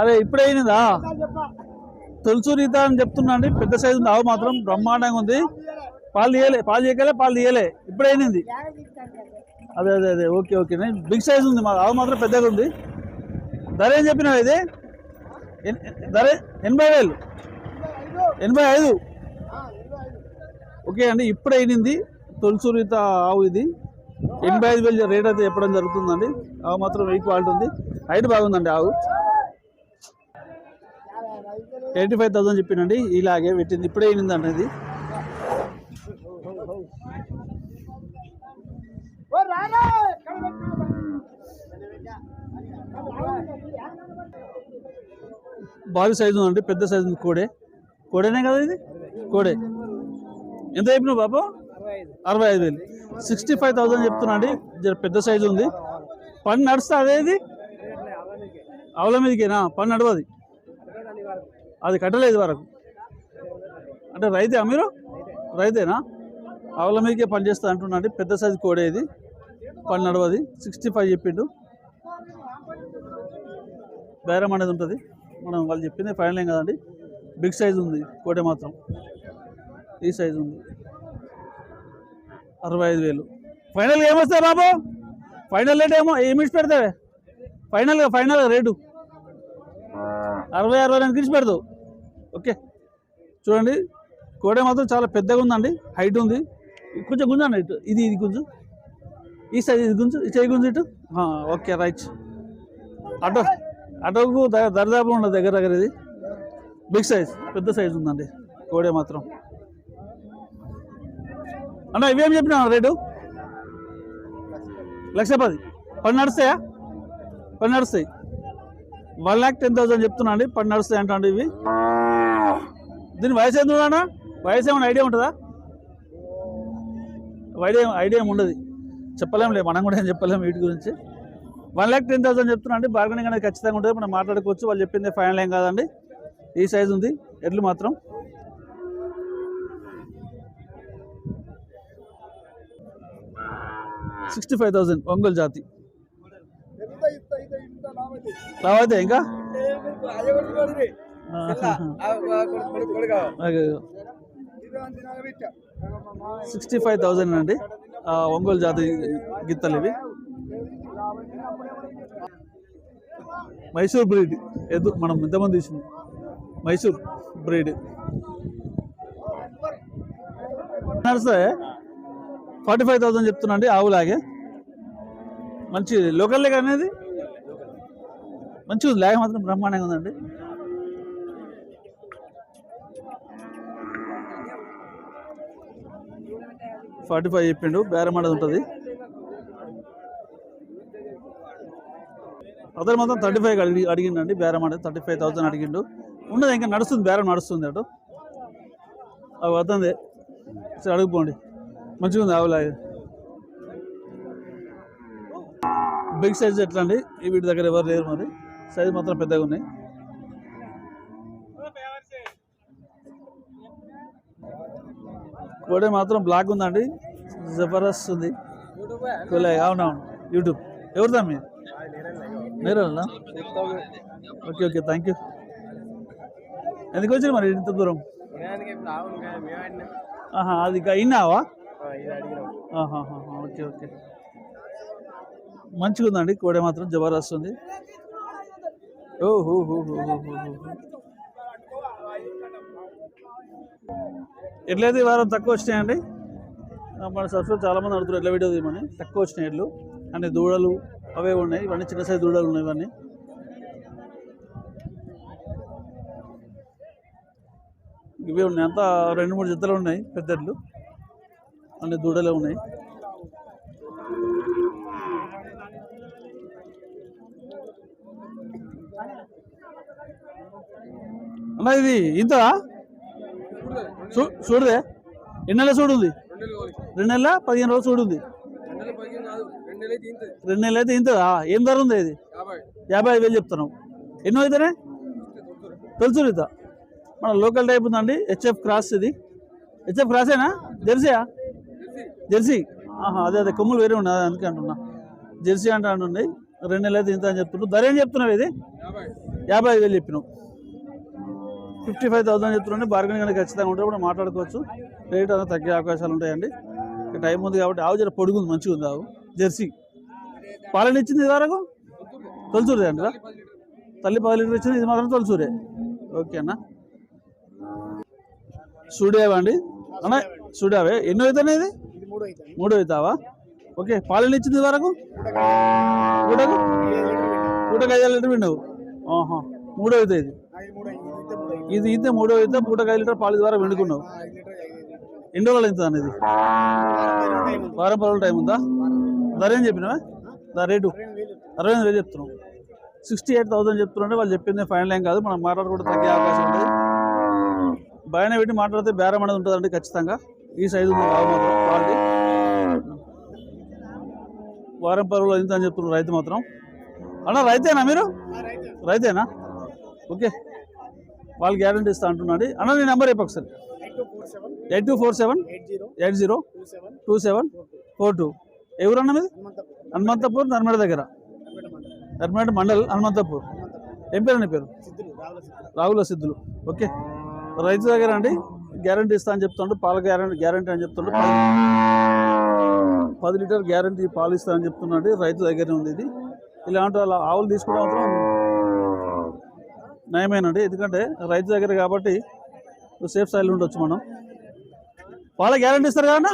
అరే ఇప్పుడే అయినదా? తెలుసు రీత అని చెప్తున్నా అండి. పెద్ద సైజు ఉంది ఆవు మాత్రం బ్రహ్మాండంగా ఉంది. పాలు తీయలే పాలు చేయకలే పాలు తీయలే. ఇప్పుడే అయినది. అదే. అదే అదే ఓకే ఓకే. బిగ్ సైజ్ ఉంది మా ఆవు మాత్రం పెద్దగా ఉంది. ధర ఏం చెప్పినావు ఇది? ధర ఎనభై వేలు. ఎనభై ఐదు. ఓకే అండి ఇప్పుడే అయినది. తొలుసు రీత ఆవు ఇది. ఎనభై ఐదు వేలు రేట్ అయితే చెప్పడం జరుగుతుందండి. ఆవు మాత్రం వెయ్యి క్వాలిటీ ఉంది. హైట్ బాగుందండి ఆవు. ఎయిటీ ఫైవ్ థౌసండ్ చెప్పినండి. ఇలాగే పెట్టింది. ఇప్పుడే అయినది ఇది. భారీ సైజు ఉందండి. పెద్ద సైజు ఉంది. కోడే. కోడేనే కదా ఇది? కోడే. ఎంత చెప్పినావు బాబు? అరవై ఐదు వేలు. సిక్స్టీ ఫైవ్ థౌసండ్ చెప్తున్నా అండి. జర పెద్ద సైజు ఉంది. పని నడుస్తా అదేది? అవల మీదకేనా? పని నడవది. అది కట్టలేదు వరకు. అంటే రైతే మీరు? రైతేనా? ఆవుల మీదకే పని చేస్తా అంటున్నా అండి. పెద్ద సైజు కోడే ఇది పని నడవది. సిక్స్టీ ఫైవ్ చెప్పిండు. బేరం అనేది ఉంటుంది. మనం వాళ్ళు చెప్పింది ఫైనల్ ఏం కదండి. బిగ్ సైజ్ ఉంది. కోటే మాత్రం. ఈ సైజ్ ఉంది. అరవై ఐదు వేలు. ఫైనల్ ఏమొస్తాయి బాబు? ఫైనల్ రేట్ ఏమో ఏమి పెడతావే? ఫైనల్గా ఫైనల్ రేటు. అరవై అరవై రెండు తీసి పెడతావు. ఓకే. చూడండి కోడే మాత్రం చాలా పెద్దగా ఉందండి. హైట్ ఉంది. కొంచెం గుంజండి ఇటు. ఇది ఇది గుంజు. ఈ సైజ్ ఇది గుంజు. ఈ సైజ్ గుంజు ఇటు. ఓకే రైట్ అటో అటోకు ద- ఉండదు దగ్గర దగ్గర ఇది. బిగ్ సైజ్ పెద్ద సైజ్ ఉందండి కోడే మాత్రం. అన్న ఇవేం చెప్పినా రేటు? లక్ష పది పని నడుస్తాయా? పని నడుస్తాయి. వన్ ల్యాక్ టెన్ థౌసండ్ చెప్తున్నా అండి పని నడుస్తాయి అంటే ఇవి. దీని వయసు ఎంత ఉందన్న? వయసు ఏమైనా ఐడియా ఉంటుందా? ఐడియా ఐడియా ఏమి ఉండదు. చెప్పలేం లేదు మనం కూడా ఏం చెప్పలేము వీటి గురించి. వన్ ల్యాక్ టెన్ థౌసండ్ చెప్తున్నా అండి బార్గెనింగ్ అనేది ఖచ్చితంగా ఉంటుంది మనం మాట్లాడుకోవచ్చు. వాళ్ళు చెప్పింది ఫైనల్ ఏం కాదండి. ఈ సైజ్ ఉంది ఎడ్లు మాత్రం. సిక్స్టీ ఫైవ్ థౌసండ్ ఒంగోలు జాతి. రావైతే ఇంకా? సిక్స్టీ ఫైవ్ థౌజండ్ అండి. ఒంగోలు జాతి గిత్తలు ఇవి. మైసూర్ బ్రీడ్. ఎద్దు మనం ఇంతమంది తీసింది మైసూర్ బ్రీడ్. నడుస్తాయి ఫార్టీ ఫైవ్ థౌసండ్ చెప్తున్నా అండి ఆవులాగే. మంచి లోకల్ లేక అనేది? మంచిగా ఉంది లేక మాత్రం బ్రహ్మాండంగా ఉందండి. ఫార్టీ ఫైవ్ చెప్పిండు బేరం అనేది ఉంటుంది. అతను మాత్రం థర్టీ ఫైవ్ అడిగి అడిగిండండి బేరం అనేది థర్టీ ఫైవ్ థౌసండ్ అడిగిండు. ఉన్నది ఇంకా నడుస్తుంది బేరం నడుస్తుంది అటు. అవి వస్తుంది సరే అడుగుపోండి మంచిగా ఉంది ఆవులాగే బిగ్ సైజ్ ఎట్లా అండి? ఈ వీటి దగ్గర ఎవరు లేరు మరి? సైజ్ మాత్రం పెద్దగా ఉన్నాయి. కోడే మాత్రం బ్లాక్ ఉందండి. జబర్దస్త్ ఉంది. కోలే అవునవును. యూట్యూబ్. ఎవరిదా మీరు మీరు ఓకే ఓకే థ్యాంక్ యూ ఎందుకు వచ్చారు మరి ఇంత దూరం? ఆహా అది ఇంకా ఇన్నావా? Okay okay. మంచిగా ఉందండి కోడ మాత్రం జబర్దస్త్ ఉంది. ఓ హో హో హో హో ఎట్లయితే ఈ వారం తక్కువ వచ్చినాయండి. మన సబ్స్క్రైబ్ చాలా మంది అడుగుతారు ఎట్లా వీడియో తీయమని. తక్కువ వచ్చినాయి ఎడ్లు. అంటే దూడలు అవే ఉన్నాయి. ఇవన్నీ చిన్న సైజు దూడలు ఉన్నాయి ఇవన్నీ. ఇవే ఉన్నాయి. అంతా రెండు మూడు జతలు ఉన్నాయి పెద్ద ఎడ్లు అన్ని దూడలే ఉన్నాయి. అన్న ఇది ఇంత చూడదే. ఎన్ని నెలల చూడు ఉంది? రెండు నెలల? పదిహేను రోజులు చూడు ఉంది. రెండు నెలలు అయితే ఇంత ఏం ధర ఉంది ఇది? యాభై ఐదు వేలు చెప్తున్నావు ఎన్నో అయితేనే? తెలుసు మన లోకల్ టైప్ ఉందండి హెచ్ఎఫ్ క్రాస్ ఇది. హెచ్ఎఫ్ క్రాసేనా? జెర్సీయా? జెర్సీ? ఆహా అదే అదే కొమ్ములు వేరే ఉన్నాయి అందుకే అంటున్నా. జెర్సీ అంటే అంటున్నాయి రెండు నెలలు అయితే ఇంత అని చెప్తున్నావు ధర ఏం చెప్తున్నావు ఇది? యాభై ఐదు వేలు చెప్పినావు ఫిఫ్టీ ఫైవ్ థౌసండ్ చెప్తున్నాండి బార్గెన్ కనుక ఖచ్చితంగా ఉంటే కూడా మాట్లాడుకోవచ్చు. రేట్ అనేది తగ్గే అవకాశాలు ఉంటాయండి. టైం ఉంది కాబట్టి ఆవు జర పొడుగుంది మంచిగా ఉంది ఆవు జెర్సీ. పాలన ఇచ్చింది ఇది వరకు? అండి అంటారా? తల్లి పది లీటర్ ఇచ్చింది ఇది మాత్రం తొలిచూరే ఓకే అన్న. సూడియావా అండి? అన్న సూడియావే ఎన్నో అవుతున్నాయి ఇది? మూడు అవుతుంది అవుతావా ఓకే పాలన ఇచ్చింది వరకు పూటకు పూటకు ఐదు లీటర్ విండవు ఆహా మూడో అవుతాయి ఇది ఇది మూడు ఇంతే అయితే పూటకు ఐదు లీటర్ పాలు ద్వారా వండుకున్నావు ఎన్ని రోజులు అవుతుంది అనేది వారం పది టైం ఉందా? ధర ఏం చెప్పినావా? దా రేటు. అరవై ఎనిమిది వేలు చెప్తున్నాం. సిక్స్టీ ఎయిట్ థౌసండ్ చెప్తున్నాంటే వాళ్ళు చెప్పింది ఫైనల్ ఏం కాదు. మనం మాట్లాడుకుంటే తగ్గే అవకాశం ఉంటుంది. బయట పెట్టి మాట్లాడితే బేరం అనేది ఉంటుందండి ఖచ్చితంగా. ఈ సైజు క్వాలిటీ వారం పరువులో ఇంత అని చెప్తున్నారు రైతు మాత్రం. అన్న రైతేనా మీరు? రైతేనా? ఓకే. వాళ్ళు గ్యారంటీ ఇస్తా అంటున్నాడు. అన్న నీ నెంబర్ చెప్పు ఒకసారి. Eight two four seven. Eight zero. Two seven. Four two. ఎవరన్నా మీది? హనుమంతపూర్ నర్మడ దగ్గర. నర్మడ మండల్ హనుమంతపూర్. ఏం పేరు నీ పేరు? రాహుల రావుల సిద్ధులు. ఓకే. రైతు దగ్గర అండి. గ్యారంటీ ఇస్తా అని చెప్తుండ్రు పాల గ్యారంటీ గ్యారంటీ అని చెప్తుండ్రు పది- లీటర్ గ్యారంటీ పాలు ఇస్తా అని చెప్తున్నాడు రైతు దగ్గరనే ఉంది ఇది. ఇలాంటి వాళ్ళ ఆవులు తీసుకోవడం మాత్రం నయమేనండి ఎందుకంటే రైతు దగ్గర కాబట్టి సేఫ్ సైడ్ ఉండొచ్చు మనం. పాల గ్యారంటీ ఇస్తారు కదా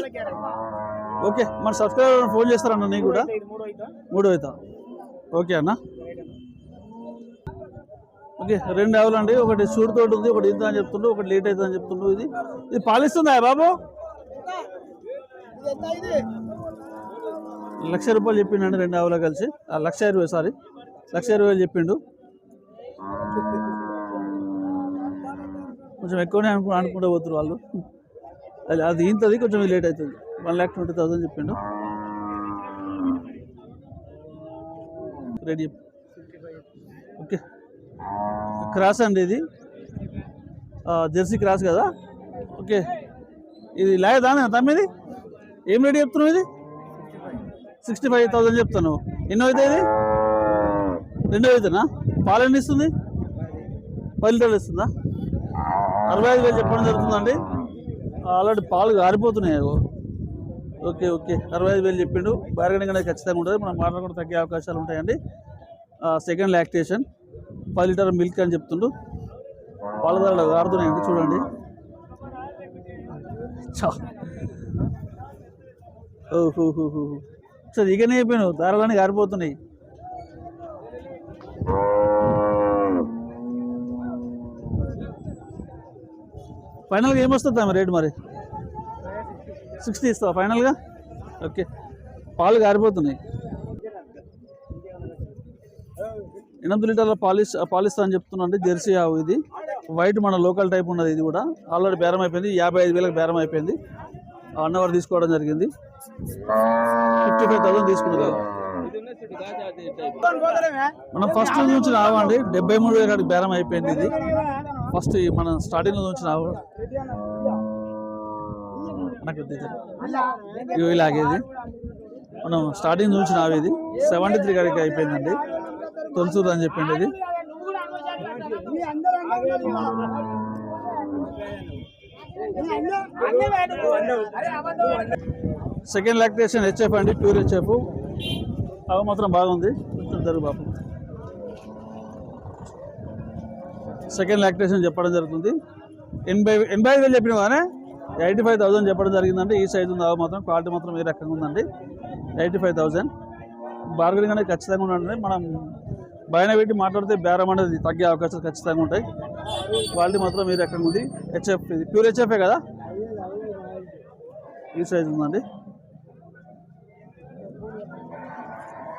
ఓకే మన సబ్స్క్రైబర్ ఫోన్ చేస్తారన్న నీకు కూడా. మూడో అవుతా అవుతా ఓకే అన్న. ఓకే రెండు ఆవులు అండి. ఒకటి సూడు ఉంది ఒకటి ఇంత అని చెప్తుండ్రు ఒకటి లేట్ అవుతుంది అని చెప్తుండ్రు ఇది. ఇది పాలిస్తుందా బాబు? లక్ష రూపాయలు చెప్పిండండి రెండు ఆవులు కలిసి. ఆ, లక్ష ఇరవై సారీ. లక్ష ఇరవై చెప్పిండు. కొంచెం ఎక్కువనే అనుకు అనుకుంటూ పోతున్నారు వాళ్ళు. అది అది ఇంతది కొంచెం లేట్ అవుతుంది. వన్ ల్యాక్ ట్వంటీ థౌసండ్ చెప్పిండు. రెడీ క్రాస్ అండి ఇది. జెర్సీ క్రాస్ కదా? ఓకే. ఇది లేదా తమ్మిది? ఏం రేట్ చెప్తున్నావు ఇది? సిక్స్టీ ఫైవ్ థౌసండ్ చెప్తాను ఎన్నో అవుతాయి ఇది? రెండో అవుతానా పాలు ఎన్ని ఇస్తుంది? పది లీటర్లు ఇస్తుందా? అరవై ఐదు వేలు చెప్పడం జరుగుతుందండి. ఆల్రెడీ పాలు గారిపోతున్నాయి అగో. Okay okay. అరవై ఐదు వేలు చెప్పిండు. బార్గెనింగ్ అనేది ఖచ్చితంగా ఉంటుంది. మనం మాట్లాడుకుంటే తగ్గే అవకాశాలు ఉంటాయండి. Second lactation. పది లీటర్ మిల్క్ అని చెప్తుండు. వాళ్ళ ధరలు గారుతున్నాయండి చూడండి. చా ఓహో సరే ఇకనే అయిపోయినావు దారాలన్నీ గారిపోతున్నాయి ఫైనల్గా ఏమొస్తుంది ఆమె రేటు మరి? సిక్స్టీ ఇస్తావా ఫైనల్గా ఓకే పాలు గారిపోతున్నాయి. ఎనిమిది లీటర్ల పాలిస్ పాలిస్తా అని చెప్తున్నాండి జెర్సీ ఆవు ఇది. వైట్ మన లోకల్ టైప్ ఉన్నది ఇది కూడా. ఆల్రెడీ బేరం అయిపోయింది. యాభై ఐదు వేలకు బేరం అయిపోయింది. వన్ అవర్ తీసుకోవడం జరిగింది. ఫిఫ్టీ ఫైవ్ థౌసండ్ తీసుకున్నారు. మనం ఫస్ట్ నుంచి రావండి డెబ్బై మూడు వేల బేరం అయిపోయింది ఇది. ఫస్ట్ మనం స్టార్టింగ్ నుంచి రావు నాకు తెలియదు. ఇగో ఇలాగేది మనం స్టార్టింగ్ నుంచి రావేది సెవెంటీ త్రీ కాడికి అయిపోయిందండి. తొలసూరు అని చెప్పింది ఇది సెకండ్ లాక్టేషన్ హెచ్ఎఫ్ అండి ప్యూర్ హెచ్ఎఫ్ అవి మాత్రం బాగుంది. కొంచెం జరుగు బాబు సెకండ్ లాక్టేషన్ చెప్పడం జరుగుతుంది. ఎనభై ఎనభై ఐదు వేలు చెప్పిన కానీ ఎయిటీ ఫైవ్ థౌసండ్ చెప్పడం జరిగిందండి ఈ సైజు ఉంది అవి మాత్రం క్వాలిటీ మాత్రం ఏ రకంగా ఉందండి? Eighty five thousand. బార్గెనింగ్ అనేది ఖచ్చితంగా ఉండండి మనం బయట పెట్టి మాట్లాడితే బేరం అనేది తగ్గే అవకాశాలు ఖచ్చితంగా ఉంటాయి. క్వాలిటీ మాత్రం ఏ రకంగా ఉంది. హెచ్ఎఫ్ ఇది. ప్యూర్ హెచ్ఎఫే కదా? ఈ సైజు ఉందండి.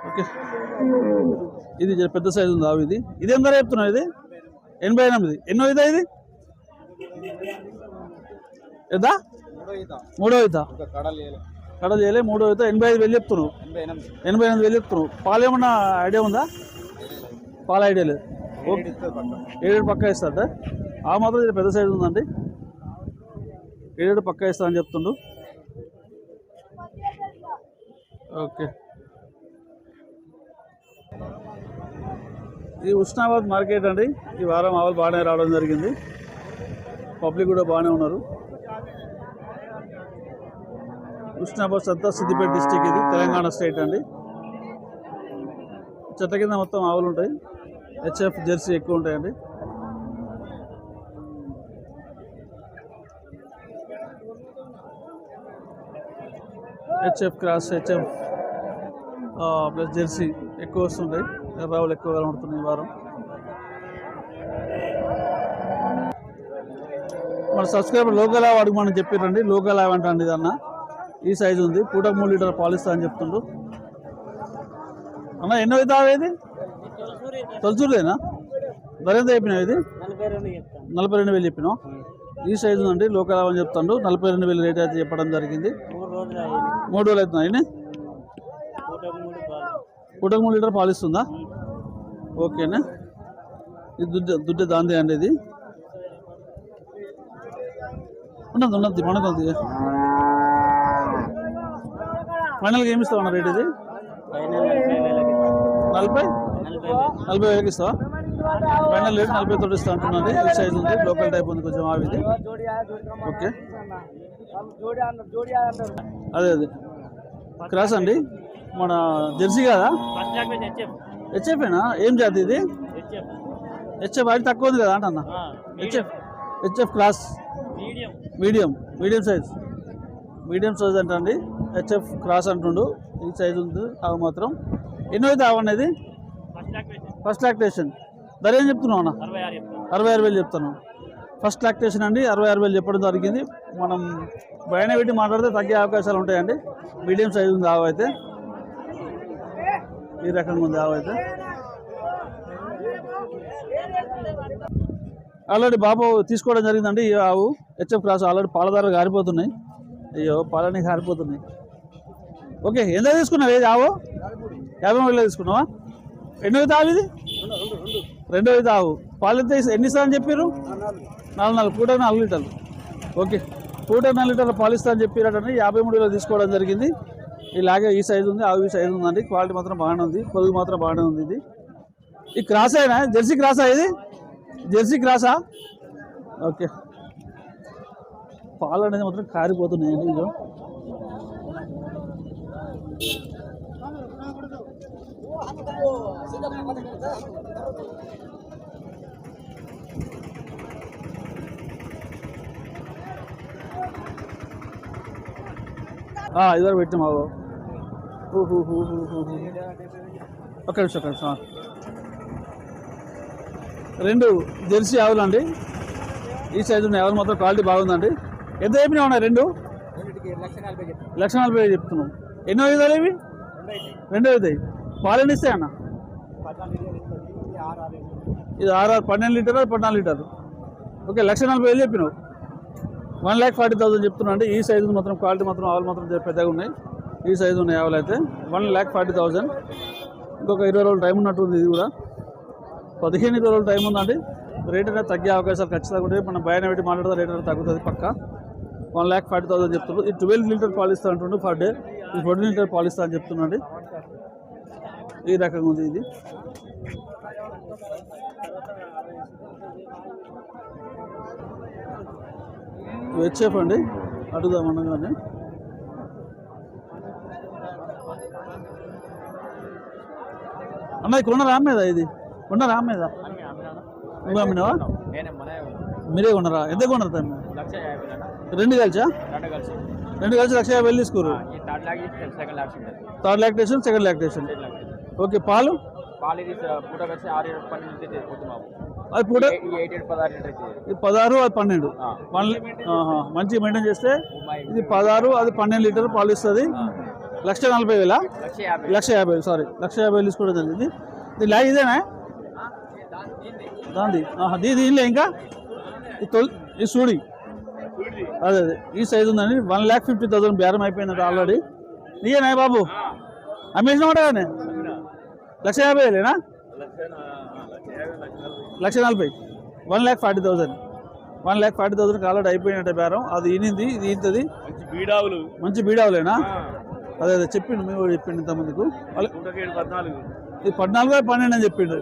ఓకే. ఇది పెద్ద సైజు ఉంది ఆవు ఇది. ఇది ఎంత చెప్తున్నావు ఇది? ఎనభై ఎనిమిది. ఎన్నో ఇదా ఇది? ఎదా మూడో అవుతా కడ చేయలే. మూడో అవుతా ఎనభై ఐదు వేలు చెప్తున్నావు. ఎనభై ఎనిమిది వేలు చెప్తున్నావు. పాలు ఏమన్నా ఐడియా ఉందా? పాల ఐడియా లేదు. ఓకే. ఏడేడు పక్క. ఇస్తాడ ఆ మాత్రం ఇది పెద్ద సైజు ఉందండి. ఏడేడు పక్క అని చెప్తుండు. ఓకే. ఇది ఉస్నాబాద్ మార్కెట్ అండి. ఈ వారం ఆవులు బాగానే రావడం జరిగింది. పబ్లిక్ కూడా బాగానే ఉన్నారు. ఉస్నాబాద్ సత్తా సిద్దిపేట డిస్టిక్ ఇది తెలంగాణ స్టేట్ అండి. చెట్ల కింద మొత్తం ఆవులు ఉంటాయి. హెచ్ఎఫ్ జెర్సీ ఎక్కువ ఉంటాయండి. HF cross HF plus Jersey ఎక్కువ వస్తుంటాయి. ఎర్రావులు ఎక్కువ కనబడుతున్నాయి ఈ వారం. మన సబ్స్క్రైబర్ లోకల్ యావ్ అడుగు చెప్పారండి. లోకల్ యావ్ అంటే ఇది అన్న ఈ సైజు ఉంది. పూటకు మూడు లీటర్ పాలిస్తా అని చెప్తుండ్రు. అన్న ఎన్నో అవుతావేది తొలచూరుదేనా ధర ఎంత చెప్పినావు ఇది? నలభై రెండు వేలు చెప్పినావు. ఈ సైజు అండి లోకల్ యావ్ అని చెప్తాడు. నలభై రెండు వేలు రేట్ అయితే చెప్పడం జరిగింది. మూడు రోజులు అయినా? పూటకు మూడు లీటర్ పాలు ఇస్తుందా? ఓకేనా? ఇది దుడ్డ దుడ్డ దాందే అండి ఇది. ఉన్నది ఉన్నది మనకుంది ఫైనల్గా ఏమి ఇస్తావు అన్న రేట్ ఇది? నలభై? నలభై వేలకి ఇస్తావా? ఫైనల్ రేట్ నలభై తోటి ఇస్తా అంటున్నది. ఈ సైజ్ ఉంది లోకల్ టైప్ ఉంది కొంచెం ఆవిది ఓకే అదే అదే. క్రాస్ అండి? మన జెర్సీ కదా? హెచ్ఎఫ్ హెచ్ఎఫేనా ఏం జాతి ఇది? హెచ్ఎఫ్ అది తక్కువ ఉంది కదా అంటన్నా. HF HF class medium medium medium size medium size అంటండి హెచ్ఎఫ్ క్రాస్ అంటుండు. ఈ సైజ్ ఉంది అవి మాత్రం. ఎన్నో అయితే అవన్నది ఫస్ట్ లాక్టేషన్ ధర ఏం చెప్తున్నావు అన్న? అరవై ఆరు వేలు చెప్తాను. ఫస్ట్ లాక్టేషన్ అండి అరవై ఆరు వేలు చెప్పడం జరిగింది. మనం బయట పెట్టి మాట్లాడితే తగ్గే అవకాశాలు ఉంటాయండి. మీడియం సైజ్ ఉంది ఆవు అయితే. ఈ రకంగా ఉంది ఆవు అయితే. ఆల్రెడీ బాబు తీసుకోవడం జరిగిందండి ఈ ఆవు. హెచ్ఎఫ్ క్రాస్ ఆల్రెడీ పాలదారులు గారిపోతున్నాయి. అయ్యో పాలని గారిపోతున్నాయి. ఓకే ఎంత తీసుకున్నావు ఏది ఆవు? యాభై మూడులో తీసుకున్నావా? ఎన్నో తావు ఇది? రెండో తావు పాలు ఎంత అని చెప్పారు నాలుగు నాలుగు. పూట నాలుగు లీటర్లు. ఓకే. పూట నాలుగు లీటర్లు పాలు ఇస్తా అని చెప్పారటండి యాభై మూడు వేలు తీసుకోవడం జరిగింది. ఇలాగే ఈ సైజు ఉంది ఆవు ఈ సైజు ఉందండి. క్వాలిటీ మాత్రం బాగానే ఉంది. పొదుగు మాత్రం బాగానే ఉంది ఇది. ఈ క్రాస్ అయినా జెర్సీ క్రాసా ఇది? జెర్సీ క్రాసా? ఓకే. పాలు అనేది మాత్రం కారిపోతున్నాయండి ఇదో ఆ, ఇదివరకు పెట్టినాం బాబు. ఒక్క నిమిషం ఒక్క నిమిషం. రెండు జెర్సీ ఆవులు అండి. ఈ సైజు ఉన్నాయి ఆవులు మాత్రం క్వాలిటీ బాగుందండి. ఎంత చెప్పినా ఉన్నాయి రెండు? లక్ష నలభై చెప్తున్నాం ఎన్నో విధాలు ఇవి? రెండో అవుతాయి పాలు ఎన్ని ఇస్తాయి అన్న? ఇది ఆరు ఆరు పన్నెండు లీటర్ పద్నాలుగు లీటర్ ఓకే లక్ష నలభై వేలు చెప్పినావు. వన్ ల్యాక్ ఫార్టీ థౌసండ్ చెప్తున్నా అండి ఈ సైజు మాత్రం క్వాలిటీ మాత్రం ఆవులు మాత్రం పెద్దగా ఉన్నాయి. ఈ సైజు ఉన్నాయి ఆవులు అయితే. One lakh forty thousand. ఇంకొక ఇరవై రోజులు టైం ఉన్నట్టుంది ఇది కూడా. పదిహేను ఇరవై రోజులు టైం ఉందండి రేట్ అనేది తగ్గే అవకాశాలు ఖచ్చితంగా ఉంటాయి. మనం బయట పెట్టి మాట్లాడితే రేట్ అనేది తగ్గుతుంది పక్క. వన్ ల్యాక్ ఫార్టీ థౌసండ్ చెప్తున్నారు ఈ ట్వెల్వ్ లీటర్ పాలు ఇస్తా అంటుండు పర్ డే. ఈ ఫోర్టీన్ లీటర్ పాలు ఇస్తా అని చెప్తున్నాండి. ఈ రకంగా ఉంది ఇది. హెచ్ఎఫ్ అండి. అడుగుదాం అనగానే అన్న ఇది కొన్నారా అమ్మేదా ఇది. కొన్నారా అమ్మేదా నువ్వు అమ్మినావా? మీరే కొన్నారా? ఎంత కొన్నారు తమ్మి? రెండు కలిసా? రెండు కలిసి లక్ష యాభై వేలు తీసుకోరు third lactation second lactation okay పాలు? అది పూట? పదహారు అది పన్నెండు. మంచిగా మెయింటైన్ చేస్తే ఇది పదహారు అది పన్నెండు లీటర్ పాలు ఇస్తుంది. లక్ష నలభై వేలా? లక్ష యాభై. వేలు సారీ. లక్ష యాభై వేలు తీసుకోవడం జరిగింది. ఇది ల్యాగ్ ఇదేనా? దాంది. దీ దీనిలో ఇంకా? ఈ సూడి. అదే అదే. ఈ సైజు ఉందండి. వన్ ల్యాక్ ఫిఫ్టీ థౌసండ్ బేరం అయిపోయిందంట ఆల్రెడీ. నీయేనా బాబు? అమ్మేసిన కానీ లక్ష యాభై వేలేనా? లక్ష నలభై. One lakh forty thousand. One lakh forty థౌసండ్కి already అయిపోయినట్టే బేరం. అది ఈనింది ఇది ఇంతది మంచి బీడావులు. మంచి బీడావులేనా? అదే అదే చెప్పిండు మేము కూడా చెప్పిండు ఇంతమందికి. ఇది పద్నాలుగు. పన్నెండు అని చెప్పిండు.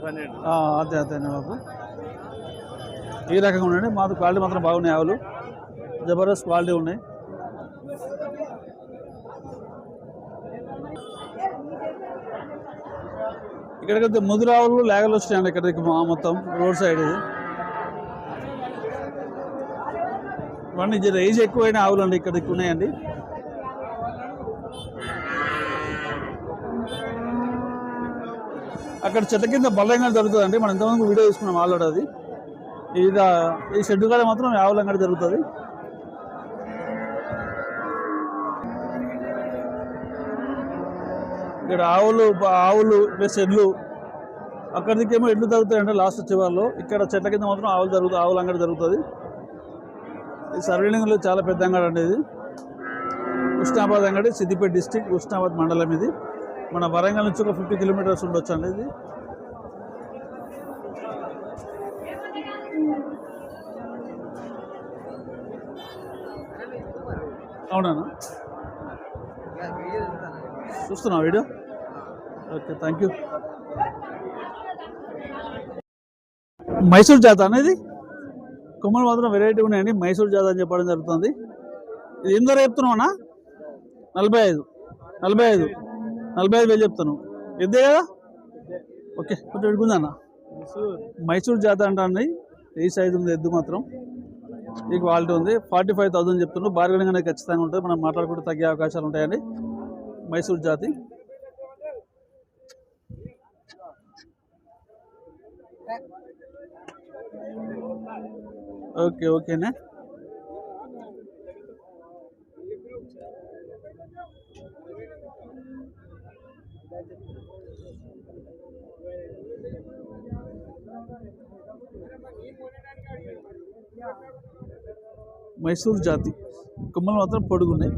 అదే అదే బాబు. ఈ రకంగా ఉండండి. మాకు క్వాలిటీ మాత్రం బాగున్నాయి ఆవులు. జబర్దస్త్ క్వాలిటీ ఉన్నాయి. ఇక్కడికైతే ముదురు ఆవులు లేగలు వచ్చినాయండి ఇక్కడికి మా మొత్తం రోడ్ సైడ్. ఇది ఇవన్నీ రేజ్ ఏజ్ ఎక్కువైన ఆవులు అండి ఇక్కడికి ఉన్నాయండి. అక్కడ చెట్ల కింద బల్లంగా జరుగుతుందండి. మనం ఇంతమంది వీడియో తీసుకున్నాం ఆల్రెడీ అది. ఇది ఈ షెడ్ కాడ మాత్రం ఆవులంగా జరుగుతుంది. ఇక్కడ ఆవులు ఆవులు ప్లస్ ఎడ్లు అక్కడికేమో ఎడ్లు జరుగుతాయండి లాస్ట్ చివరిలో ఇక్కడ చెట్ల కింద మాత్రం ఆవులు జరుగుతాయి ఆవుల అంగడి జరుగుతుంది. ఈ సర్వీలింగ్లో చాలా పెద్ద అంగడి అండి ఇది. ఉష్ణాబాద్ అంగడి సిద్దిపేట డిస్టిక్ ఉష్ణాబాద్ మండలం ఇది. మన వరంగల్ నుంచి ఒక ఫిఫ్టీ కిలోమీటర్స్ ఉండొచ్చు అండి ఇది. అవునా? చూస్తున్నావు video? Okay thank you Mysore జాత అనేది కొమ్మలు మాత్రం వెరైటీ ఉన్నాయండి మైసూర్ జాత అని చెప్పడం జరుగుతుంది. ఇది ఏం ధర చెప్తున్నావునా నలభై ఐదు. నలభై ఐదు. నలభై ఐదు వేలు చెప్తాను ఇదే కదా? ఓకే కొంచెం ఎడుకుందన్న మైసూర్ జాత అంటాండి ఈ సైజు ఉంది? ఎద్దు మాత్రం. ఈ క్వాలిటీ ఉంది. ఫార్టీ ఫైవ్ థౌసండ్ చెప్తున్నారు బార్గెనింగ్ అనేది ఖచ్చితంగా ఉంటుంది. మనం మాట్లాడుకుంటే తగ్గే అవకాశాలు ఉంటాయండి. మైసూర్ జాతి. ఓకే ఓకేనా? మైసూర్ జాతి. కొమ్మలు మాత్రం పొడుగున్నాయి.